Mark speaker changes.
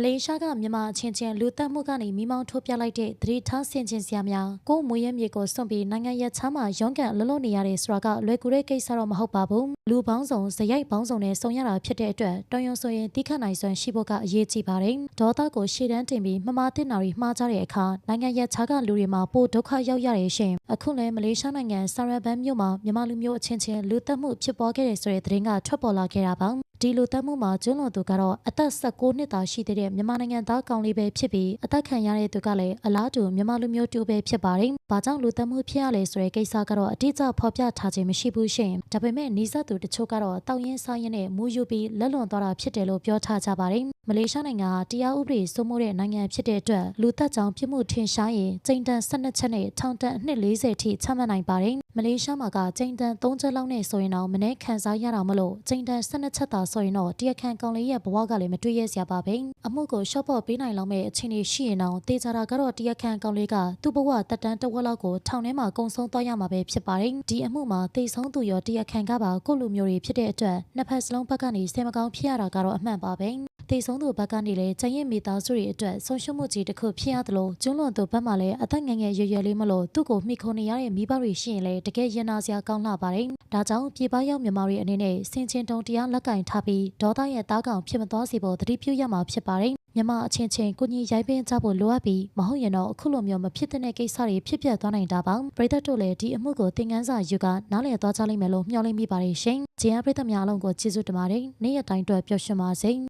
Speaker 1: မလေးရှားကမြန်မာအချင်းချင်းလူတက်မှုကနေမိမောင်းထိုးပြလိုက်တဲ့သတိထားဆင်ခြင်စရာများကိုယ်မွေးရမြေကိုစွန့်ပြီးနိုင်ငံရပ်ခြားမှာရုန်းကန်အလုပ်လုပ်နေရတဲ့ဆိုတာကလွယ်ကူတဲ့ကိစ္စတော့မဟုတ်ပါဘူးလူပေါင်းစုံဇယိုက်ပေါင်းစုံနဲ့ဆုံရတာဖြစ်တဲ့အတွက်တော်ရုံဆိုရင်တိခတ်နိုင်စွမ်းရှိဖို့ကအရေးကြီးပါတယ်ဒေါသကိုရှေ့တန်းတင်ပြီးမမတင်နာရီမှားကြတဲ့အခါနိုင်ငံရပ်ခြားကလူတွေမှာပိုဒုက္ခရောက်ရတယ်ရှင်အခုလည်းမလေးရှားနိုင်ငံဆာရဘန်မြို့မှာမြန်မာလူမျိုးအချင်းချင်းလူတက်မှုဖြစ်ပေါ်ခဲ့တဲ့ဆိုတဲ့သတင်းကထွက်ပေါ်လာခဲ့တာပါ ဒီလိုတက်မှုမှာကျွလွန်သူကတော့အသက်16နှစ်သာရှိသေးတဲ့မြန်မာနိုင်ငံသားကောင်လေးပဲဖြစ်ပြီးအသက်ခံရတဲ့သူကလည်းအလားတူမြန်မာလူမျိုးတူပဲဖြစ်ပါတယ်။ဘာကြောင့်လူတက်မှုဖြစ်ရလဲဆိုတဲ့ကိစ္စကတော့အတိအကျဖော်ပြထားခြင်းမရှိဘူးရှင်။ဒါပေမဲ့နီးစပ်သူတချို့ကတော့တောက်ရင်ဆိုင်ရင်နဲ့မူယူပြီးလက်လွန်သွားတာဖြစ်တယ်လို့ပြောထားကြပါတယ်။မလေးရှားနိုင်ငံဟာတရားဥပဒေစိုးမိုးတဲ့နိုင်ငံဖြစ်တဲ့အတွက်လူသက်ကြောင့်ပြစ်မှုထင်ရှားရင်ကျိန်တန်12ချက်နဲ့ထောင်ဒဏ်အနှစ်40ထိချမှတ်နိုင်ပါတယ်။မလေးရှားမှာကကျိန်တန်3ချက်လောက်နဲ့ဆိုရင်တော့မနေ့ခံစားရတာမလို့ကျိန်တန်12ချက်သာဆိုရင်တော့တရားခံကောင်လေးရဲ့ဘဝကလည်းမတွေ့ရစရာပါပဲအမှုကိုရှော့ဖို့ပေးနိုင်လောက်မဲ့အခြေအနေရှိရင်တော့တေချာတာကတော့တရားခံကောင်လေးကသူ့ဘဝတက်တန်းတစ်ဝက်လောက်ကိုထောင်ထဲမှာကုံဆုံးသွားရမှာပဲဖြစ်ပါတယ်ဒီအမှုမှာတေဆုံးသူရောတရားခံကပါကိုယ့်လူမျိုးတွေဖြစ်တဲ့အတွက်နှစ်ဖက်စလုံးဘက်ကနေစေမကောင်းဖြစ်ရတာကတော့အမှန်ပါပဲ တည်ဆုံးသူဘက်ကနေလည်းကျန်ရင်မိသားစုတွေအတွက်ဆုံးရှုံးမှုကြီးတစ်ခုဖြစ်ရတယ်လို့ကျွလွန်သူဘက်မှလည်းအသက်ငယ်ငယ်ရွယ်ရွယ်လေးမလို့သူ့ကိုမိခုံနေရတဲ့မိဘတွေရှိရင်လည်းတကယ်ရင်နာစရာကောင်းလာပါတယ်။ဒါကြောင့်ပြေပရောက်မြန်မာတွေအနေနဲ့စင်ချင်းတုံတရားလက်ကင်ထားပြီးဒေါသရဲ့တားကောင်ဖြစ်မသွားစေဖို့သတိပြုရမှာဖြစ်ပါတယ်။မြန်မာအချင်းချင်းကိုကြီးရိုက်ပင်းကြဖို့လိုအပ်ပြီးမဟုတ်ရင်တော့အခုလိုမျိုးမဖြစ်တဲ့ကိစ္စတွေဖြစ်ပျက်သွားနိုင်တာပါ။ပြည်သက်တို့လည်းဒီအမှုကိုသင်ခန်းစာယူကနားလည်သွားကြလိမ့်မယ်လို့မျှော်လင့်မိပါတယ်ရှင်။ဂျင်းအပြည်သက်များအလုံးကိုကျေးဇူးတင်ပါတယ်။နေ့ရက်တိုင်းအတွက်ပျော်ရွှင်ပါစေ။